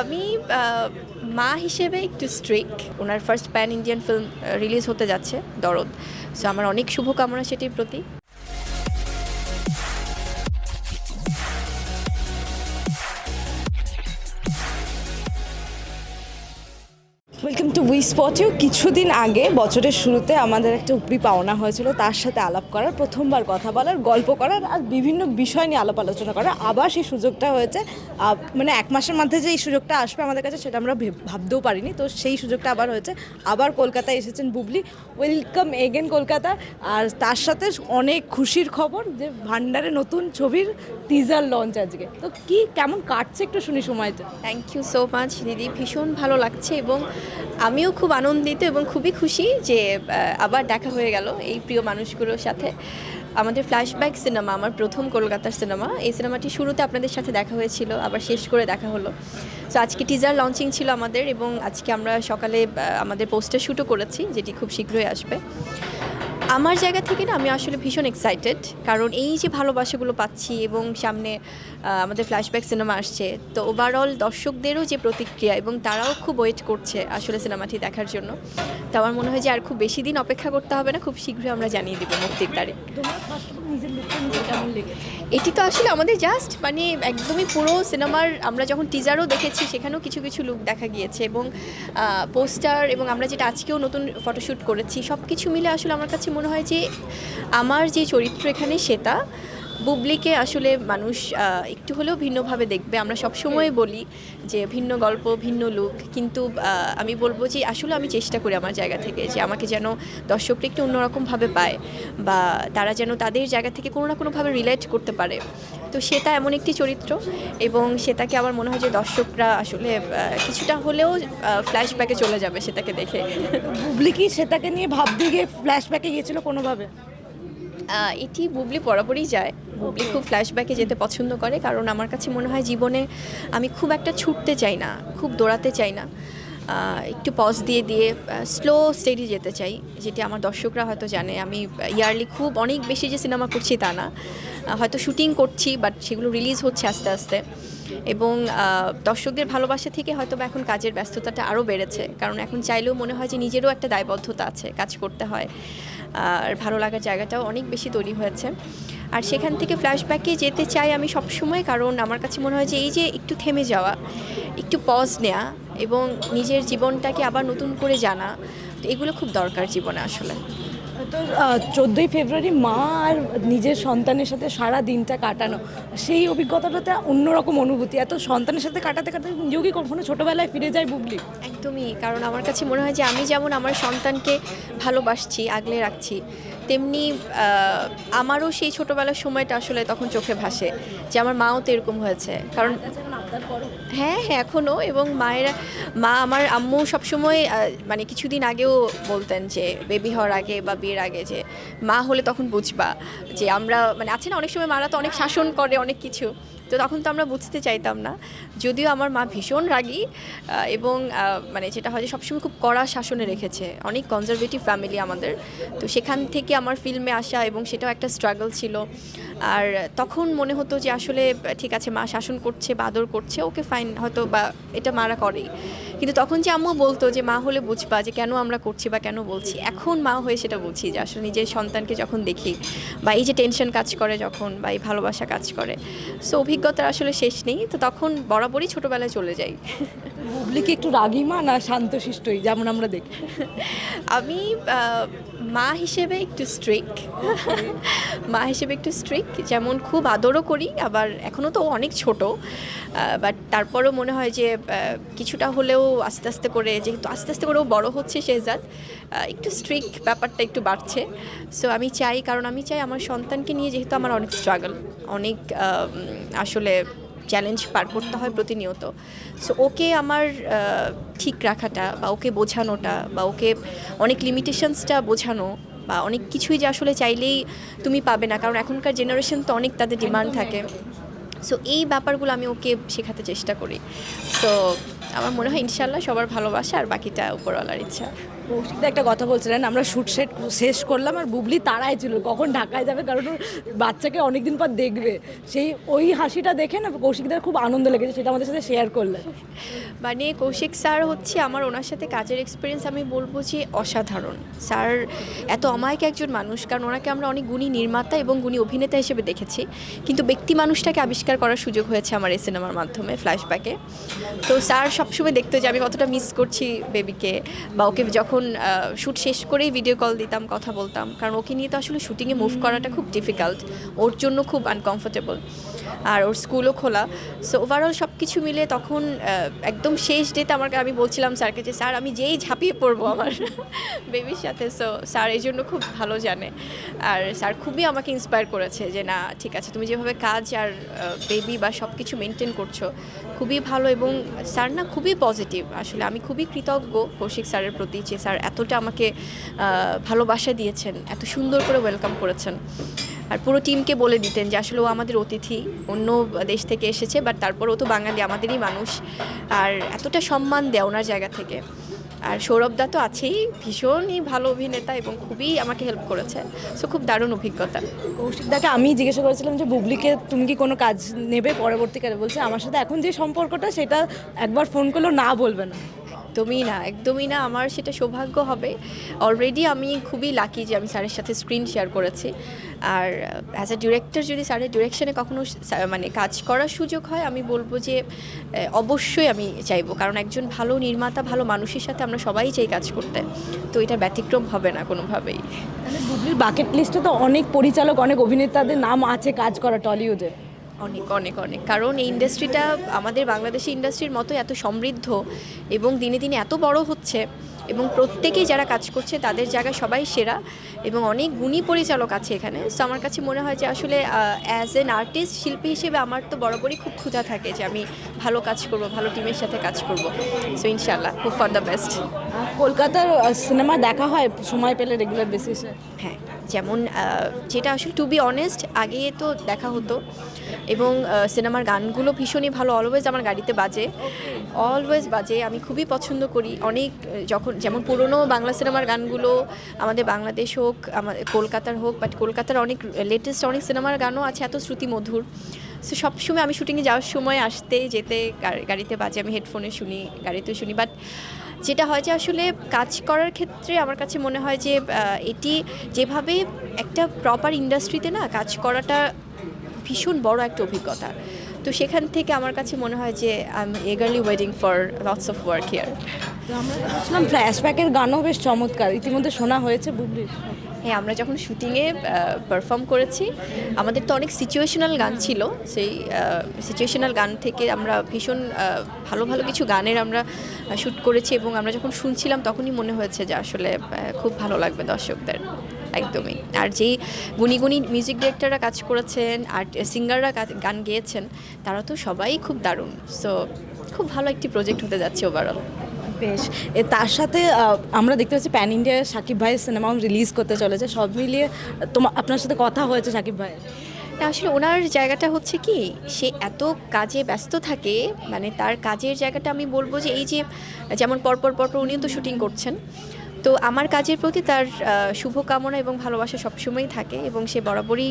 আমি মা হিসেবে একটু স্ট্রিক ওনার first pan Indian film release হতে যাচ্ছে, দরদ। সো আমার অনেক শুভকামনা সেটির প্রতি। টু উই স্পট ইউ কিছুদিন আগে, বছরের শুরুতে আমাদের একটা উপরি পাওনা হয়েছিল, তার সাথে আলাপ করার, প্রথমবার কথা বলার, গল্প করার আর বিভিন্ন বিষয় নিয়ে আলাপ আলোচনা করার। আবার সেই সুযোগটা হয়েছে মানে এক মাসের মধ্যে যে এই সুযোগটা আসবে আমাদের কাছে সেটা আমরা ভেব- ভাবতেও পারিনি। তো সেই সুযোগটা আবার হয়েছে। আবার কলকাতায় এসেছেন বুবলি। Welcome again Kolkata. আর তার সাথে অনেক খুশির খবর যে ভান্ডারে নতুন ছবির টিজার লঞ্চ আজকে। তো কি, কেমন কাটছে একটু শুনি সময়টা। থ্যাংক ইউ সো মাচ দিদি। ভীষণ ভালো লাগছে এবং আমিও খুব আনন্দিত এবং খুবই খুশি যে আবার দেখা হয়ে গেল এই প্রিয় মানুষগুলোর সাথে। আমাদের ফ্ল্যাশব্যাক সিনেমা আমার প্রথম কলকাতার সিনেমা এই সিনেমাটি শুরুতে আপনাদের সাথে দেখা হয়েছিল, আবার শেষ করে দেখা হলো। সো আজকে টিজার লঞ্চিং ছিল আমাদের এবং আজকে আমরা সকালে আমাদের পোস্টার শ্যুটও করেছি, যেটি খুব শীঘ্রই আসবে। আমার জায়গা থেকে না আমি আসলে ভীষণ এক্সাইটেড কারণ এই যে ভালোবাসাগুলো পাচ্ছি এবং সামনে আমাদের ফ্ল্যাশব্যাক সিনেমা আসছে তো ওভারঅল দর্শকদেরও যে প্রতিক্রিয়া এবং তারাও খুব ওয়েট করছে আসলে সিনেমাটি দেখার জন্য। তো আমার মনে হয় যে আর খুব বেশি দিন অপেক্ষা করতে হবে না খুব শীঘ্রই আমরা জানিয়ে দিব মুক্তির তারিখ। এটি তো আসলে আমাদের জাস্ট মানে একদমই পুরো সিনেমার আমরা যখন টিজারও দেখেছি সেখানেও কিছু কিছু লুক দেখা গিয়েছে এবং পোস্টার এবং আমরা যেটা আজকেও নতুন ফটোশ্যুট করেছি সব কিছু মিলে আসলে আমার কাছে মনে হয় যে আমার যে চরিত্র এখানে সেটা বুবলিকে আসলে মানুষ একটু হলেও ভিন্নভাবে দেখবে। আমরা সবসময় বলি যে ভিন্ন গল্প ভিন্ন লুক। কিন্তু আমি বলব যে আসলে আমি চেষ্টা করি আমার জায়গা থেকে যে আমাকে যেন দর্শকরা একটু অন্যরকমভাবে পায় বা তারা যেন তাদের জায়গা থেকে কোনো না কোনোভাবে রিলেট করতে পারে। তো সেটা এমন একটি চরিত্র এবং সেটাকে আমার মনে হয় যে দর্শকরা আসলে কিছুটা হলেও ফ্ল্যাশব্যাকে চলে যাবে সেটাকে দেখে। বুবলি কি সেটাকে নিয়ে ভাবতে গিয়ে ফ্ল্যাশব্যাকে গিয়েছিল কোনোভাবে? এটি বুবলি বরাবরই যায়। বুবলি খুব ফ্ল্যাশব্যাকে যেতে পছন্দ করে, কারণ আমার কাছে মনে হয় জীবনে আমি খুব একটা ছুটতে চাই না, খুব দৌড়াতে চাই না। একটু পজ দিয়ে দিয়ে স্লো স্টেডি যেতে চাই, যেটি আমার দর্শকরা হয়তো জানে। আমি ইয়ারলি খুব অনেক বেশি যে সিনেমা করছি তা না। হয়তো শুটিং করছি বাট সেগুলো রিলিজ হচ্ছে আস্তে আস্তে। এবং দর্শকদের ভালোবাসা থেকে হয়তো এখন কাজের ব্যস্ততাটা আরও বেড়েছে। কারণ এখন চাইলেও মনে হয় যে নিজেরও একটা দায়বদ্ধতা আছে, কাজ করতে হয়। আর ভালো লাগার জায়গাটাও অনেক বেশি তৈরি হয়েছে। আর সেখান থেকে ফ্ল্যাশব্যাকে যেতে চাই আমি সবসময় কারণ আমার কাছে মনে হয় যে এই যে একটু থেমে যাওয়া একটু পজ নেওয়া এবং নিজের জীবনটাকে আবার নতুন করে জানা তো এগুলো খুব দরকার জীবনে আসলে। তো চোদ্দোই ফেব্রুয়ারি মা আর নিজের সন্তানের সাথে সারা দিনটা কাটানো সেই অভিজ্ঞতাটাতে অন্যরকম অনুভূতি। এত সন্তানের সাথে কাটাতে কাটাতে নিজেও কি কখনো ছোটোবেলায় ফিরে যায় বুবলি? একদমই কারণ আমার কাছে মনে হয় যে আমি যেমন আমার সন্তানকে ভালোবাসছি আগলে রাখছি তেমনি আমারও সেই ছোটোবেলার সময়টা আসলে তখন চোখে ভাসে যে আমার মাও তো এরকম হয়েছে। কারণ হ্যাঁ হ্যাঁ এখনও এবং মায়ের, মা আমার আম্মু সবসময় মানে কিছুদিন আগেও বলতেন যে বেবি হওয়ার আগে বা বিয়ের আগে যে, মা হলে তখন বুঝবা যে আমরা মানে আছে না, অনেক সময় মারা তো অনেক শাসন করে অনেক কিছু। তো তখন তো আমরা বুঝতে চাইতাম না। যদিও আমার মা ভীষণ রাগী এবং মানে যেটা হয় যে সবসময় খুব কড়া শাসনে রেখেছে। অনেক কনজারভেটিভ ফ্যামিলি আমাদের। তো সেখান থেকে আমার ফিল্মে আসা এবং সেটাও একটা স্ট্রাগল ছিল। আর তখন মনে হতো যে আসলে, ঠিক আছে, মা শাসন করছে বা আদর করছে, ওকে ফাইন হয়তো বা এটা মারা করেই। কিন্তু তখন যে আম্মু বলতো যে, মা হলে বুঝবা যে কেন আমরা করছি বা কেন বলছি? এখন মা হয়ে সেটা বলছি যে, আসলে নিজের সন্তানকে যখন দেখি বা এই যে টেনশন কাজ করে যখন বা এই ভালোবাসা কাজ করে সো অভিজ্ঞতা আসলে শেষ নেই। তো তখন বরাবরই ছোটোবেলায় চলে যাই। বুবলি কি একটু রাগী মা না শান্তশিষ্টই যেমন আমরা দেখি? আমি মা হিসেবে একটু স্ট্রিক মা হিসেবে একটু স্ট্রিক যেমন খুব আদরও করি আবার এখনও তো অনেক ছোট বাট তারপরও মনে হয় যে কিছুটা হলেও আস্তে আস্তে করে যেহেতু আস্তে আস্তে করেও বড় হচ্ছে শেহজাদ একটু স্ট্রিক ব্যাপারটা একটু বাড়ছে। সো আমি চাই কারণ আমি চাই আমার সন্তানকে নিয়ে যেহেতু আমার অনেক স্ট্রাগল অনেক আসলে চ্যালেঞ্জ পার করতে হয় প্রতিনিয়ত। সো ওকে আমার ঠিক রাখাটা বা ওকে বোঝানোটা বা ওকে অনেক লিমিটেশনসটা বোঝানো বা অনেক কিছুই যে আসলে চাইলেই তুমি পাবে না, কারণ এখনকার জেনারেশন তো অনেক তাদের ডিমান্ড থাকে। সো এই ব্যাপারগুলো আমি ওকে শেখাতে চেষ্টা করি। সো আমার মনে হয় ইনশাল্লাহ সবার ভালোবাসা আর বাকিটা উপরওয়ালার ইচ্ছা। কৌশিকদা একটা কথা বলছিলেন আমরা শুট সেট শেষ করলাম আর বুবলি তারাই ছিল কখন ঢাকায় যাবে কারণ ওর বাচ্চাকে অনেকদিন পর দেখবে। সেই ওই হাসিটা দেখে না কৌশিকদার খুব আনন্দ লেগেছে সেটা আমাদের সাথে শেয়ার করলেন। মানে কৌশিক স্যার হচ্ছে আমার ওনার সাথে কাজের এক্সপিরিয়েন্স আমি বলব যে অসাধারণ। স্যার এত অমায়িক একজন মানুষ কারণ ওনাকে আমরা অনেক গুণী নির্মাতা এবং গুণী অভিনেতা হিসেবে দেখেছি। কিন্তু ব্যক্তি মানুষটাকে আবিষ্কার করার সুযোগ হয়েছে আমার এই সিনেমার মাধ্যমে ফ্ল্যাশব্যাকে তো স্যার সবসময় দেখতো যে আমি কতটা মিস করছি বেবিকে বা ওকে যখন শ্যুট শেষ করেই ভিডিও কল দিতাম কথা বলতাম। কারণ ওকে নিয়ে তো আসলে শুটিংয়ে মুভ করাটা খুব ডিফিকাল্ট ওর জন্য খুব আনকমফোর্টেবল আর ওর স্কুলও খোলা। সো ওভারঅল সব কিছু মিলে তখন একদম শেষ ডেতে আমার আমি বলছিলাম স্যারকে যে স্যার আমি যেই ঝাঁপিয়ে পড়ব আমার বেবির সাথে। সো স্যার এই জন্য খুব ভালো জানে। আর স্যার খুবই আমাকে ইন্সপায়ার করেছে যে না ঠিক আছে তুমি যেভাবে কাজ আর বেবি বা সব কিছু মেনটেন করছ খুবই ভালো এবং স্যার না খুবই পজিটিভ আসলে আমি খুবই কৃতজ্ঞ কৌশিক স্যারের প্রতি যে স্যার এতটা আমাকে ভালোবাসা দিয়েছেন, এত সুন্দর করে ওয়েলকাম করেছেন। আর পুরো টিমকে বলে দিতেন যে আসলে ও আমাদের অতিথি, অন্য দেশ থেকে এসেছে বাট তারপর ও তো বাঙালি, আমাদেরই মানুষ। আর এতটা সম্মান দেয় ওনার জায়গা থেকে। আর সৌরভ দা তো আছেই। ভীষণই ভালো অভিনেতা এবং খুবই আমাকে হেল্প করেছে। সো খুব দারুণ অভিজ্ঞতা। কৌশিকদাকে আমি জিজ্ঞাসা করেছিলাম যে, বুবলিকে তুমি কি কোনো কাজ নেবে? পরবর্তীকালে বলছে, আমার সাথে এখন যে সম্পর্কটা, সেটা একবার ফোন করলেও না বলবে না। একদমই না একদমই না, আমার সেটা সৌভাগ্য হবে। অলরেডি আমি খুবই লাকি যে আমি স্যারের সাথে স্ক্রিন শেয়ার করেছি। আর অ্যাজ আ ডিরেক্টর যদি স্যারের ডিরেকশনে কখনো মানে কাজ করার সুযোগ হয়, আমি বলব যে অবশ্যই আমি চাইব। কারণ একজন ভালো নির্মাতা, ভালো মানুষের সাথে আমরা সবাই চাই কাজ করতে। তো এটা ব্যতিক্রম হবে না কোনোভাবেই। বাকেট লিস্টে তো অনেক পরিচালক, অনেক অভিনেতাদের নাম আছে কাজ করা টলিউডে অনেক অনেক অনেক। কারণ এই ইন্ডাস্ট্রিটা আমাদের বাংলাদেশি ইন্ডাস্ট্রির মতো এত সমৃদ্ধ এবং দিনে দিনে এত বড় হচ্ছে এবং প্রত্যেকেই যারা কাজ করছে তাদের জায়গায় সবাই সেরা এবং অনেক গুণী পরিচালক আছে এখানে। সো আমার কাছে মনে হয় যে আসলে অ্যাজ এন আর্টিস্ট শিল্পী হিসেবে আমার তো বরাবরই খুব ক্ষুধা থাকে যে আমি ভালো কাজ করব ভালো টিমের সাথে কাজ করব। সো ইনশাল্লাহ খুব ফর দ্য বেস্ট কলকাতার সিনেমা দেখা হয় সময় পেলে রেগুলার বেসিসে হ্যাঁ। যেমন যেটা আসলে টু বি অনেস্ট আগে তো দেখা হতো। এবং সিনেমার গানগুলো ভীষণই ভালো অলওয়েজ আমার গাড়িতে বাজে। অলওয়েজ বাজে, আমি খুবই পছন্দ করি। অনেক যখন, যেমন পুরনো বাংলা সিনেমার গানগুলো, আমাদের বাংলাদেশ হোক আমাদের কলকাতার হোক বাট কলকাতার অনেক লেটেস্ট অনেক সিনেমার গানও আছে, এত শ্রুতি মধুর সো, সবসময় আমি শুটিংয়ে যাওয়ার সময় আসতে, যেতে গাড়িতে বাজে, আমি হেডফোনে শুনি গাড়িতে শুনি। বাট যেটা হয় যে আসলে কাজ করার ক্ষেত্রে আমার কাছে মনে হয় যে এটি যেভাবে একটা প্রপার ইন্ডাস্ট্রিতে না কাজ করাটা ভীষণ বড় একটা অভিজ্ঞতা। তো সেখান থেকে আমার কাছে মনে হয় যে I am eagerly waiting for lots of work here আমরা শুনলাম ফ্ল্যাশব্যাকের গানও বেশ চমৎকার। ইতিমধ্যে শোনা হয়েছে বুবলির। হ্যাঁ আমরা যখন শুটিংয়ে পারফর্ম করেছি, আমাদের তো অনেক সিচুয়েশনাল গান ছিল। সেই সিচুয়েশনাল গান থেকে আমরা ভীষণ ভালো ভালো কিছু গানের আমরা শ্যুট করেছি এবং আমরা যখন শুনছিলাম তখনই মনে হয়েছে যে আসলে খুব ভালো লাগবে দর্শকদের, একদমই। আর যেই গুণী গুণী মিউজিক ডিরেক্টররা কাজ করেছেন আর সিঙ্গাররা গান গেয়েছেন, তারা তো সবাই খুব দারুণ। সো খুব ভালো একটি প্রজেক্ট হতে যাচ্ছে ওভারঅল বেশ। এ, তার সাথে আমরা দেখতে পাচ্ছি প্যান ইন্ডিয়া সাকিব ভাইয়ের সিনেমাও রিলিজ করতে চলেছে। সব মিলিয়ে তোমার আপনার সাথে কথা হয়েছে সাকিব ভাইয়ের। না, আসলে ওনার জায়গাটা হচ্ছে কি, সে এত কাজে ব্যস্ত থাকে মানে তার কাজের জায়গাটা আমি বলব যে এই যে, যেমন পরপর পরপর উনিও তো শুটিং করছেন। তো আমার কাজের প্রতি তার শুভকামনা এবং ভালোবাসা সবসময়ই থাকে এবং সে বরাবরই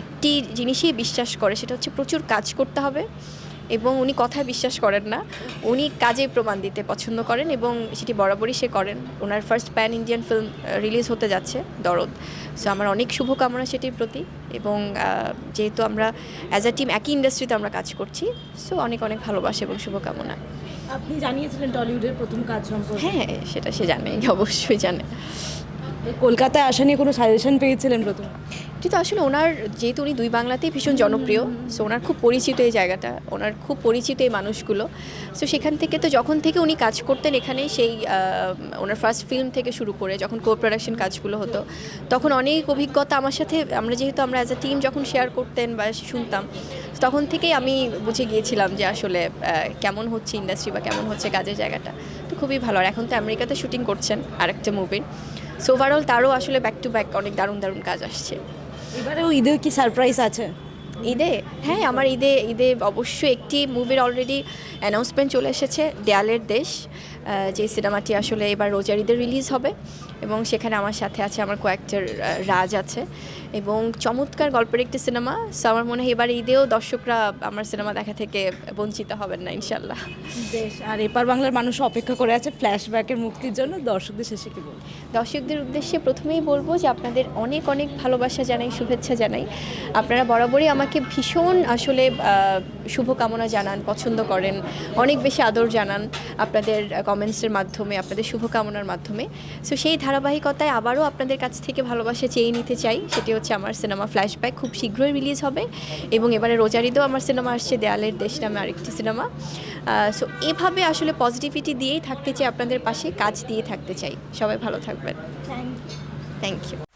একটি জিনিসই বিশ্বাস করে, সেটা হচ্ছে প্রচুর কাজ করতে হবে। এবং উনি কথায় বিশ্বাস করেন না। উনি কাজে প্রমাণ দিতে পছন্দ করেন এবং সেটি বরাবরই সে করেন। ওনার first pan Indian film release হতে যাচ্ছে দরদ। সো আমার অনেক শুভকামনা সেটির প্রতি এবং যেহেতু আমরা অ্যাজ আ টিম একই ইন্ডাস্ট্রিতে আমরা কাজ করছি সো অনেক অনেক ভালোবাসা এবং শুভকামনা। আপনি জানিয়েছিলেন টলিউডের প্রথম কাজ সম্পর্কে। হ্যাঁ সেটা সে জানে অবশ্যই জানে। কলকাতায় আসা নিয়ে কোনো সাজেশন পেয়েছিলেন প্রথম? এটি তো আসলে ওনার, যেহেতু উনি দুই বাংলাতেই ভীষণ জনপ্রিয় সো ওনার খুব পরিচিত এই জায়গাটা, ওনার খুব পরিচিত এই মানুষগুলো। সো সেখান থেকে তো যখন থেকে উনি কাজ করতেন এখানে সেই ওনার ফার্স্ট ফিল্ম থেকে শুরু করে যখন কো প্রোডাকশন কাজগুলো হতো, তখন অনেক অভিজ্ঞতা আমার সাথে, আমরা যেহেতু আমরা অ্যাজ আ টিম যখন শেয়ার করতেন বা শুনতাম, তখন থেকেই আমি বুঝে গিয়েছিলাম যে আসলে কেমন হচ্ছে ইন্ডাস্ট্রি বা কেমন হচ্ছে কাজের জায়গাটা। তো খুবই ভালো। আর এখন তো আমেরিকাতে শুটিং করছেন আরেকটা মুভির সো ওভারঅল তারও আসলে ব্যাক টু ব্যাক অনেক দারুণ দারুণ কাজ আসছে। এবারেও ঈদেও কি সারপ্রাইজ আছে? ঈদে? হ্যাঁ আমার ঈদে ঈদে অবশ্যই একটি মুভির অলরেডি অ্যানাউন্সমেন্ট চলে এসেছে, দেয়ালের দেশ। যে সিনেমাটি আসলে এবার রোজারিদের রিলিজ হবে এবং সেখানে আমার সাথে আছে আমার কয়েকটার রাজ আছে এবং চমৎকার গল্পের একটি সিনেমা। সো আমার মনে হয় এবার ঈদেও দর্শকরা আমার সিনেমা দেখা থেকে বঞ্চিত হবেন না ইনশাল্লাহ। বেশ আর এপার বাংলার মানুষ অপেক্ষা করে আছে ফ্ল্যাশব্যাকের মুক্তির জন্য। দর্শকদের শেষে কি বলব? দর্শকদের উদ্দেশ্যে প্রথমেই বলব যে আপনাদের অনেক অনেক ভালোবাসা জানাই শুভেচ্ছা জানাই। আপনারা বরাবরই আমাকে ভীষণ আসলে শুভকামনা জানান পছন্দ করেন অনেক বেশি আদর জানান। আপনাদের কমেন্টসের মাধ্যমে আপনাদের শুভকামনার মাধ্যমে। সো সেই ধারাবাহিকতায় আবারও আপনাদের কাছ থেকে ভালোবাসা চেয়ে নিতে চাই। সেটি হচ্ছে আমার সিনেমা ফ্ল্যাশব্যাক খুব শীঘ্রই রিলিজ হবে। এবং এবারে রোজারিদেও আমার সিনেমা আসছে দেয়ালের দেশ নামে আরেকটি সিনেমা। সো এভাবে আসলে পজিটিভিটি দিয়েই থাকতে চাই আপনাদের পাশে কাজ দিয়ে থাকতে চাই। সবাই ভালো থাকবেন। Thank you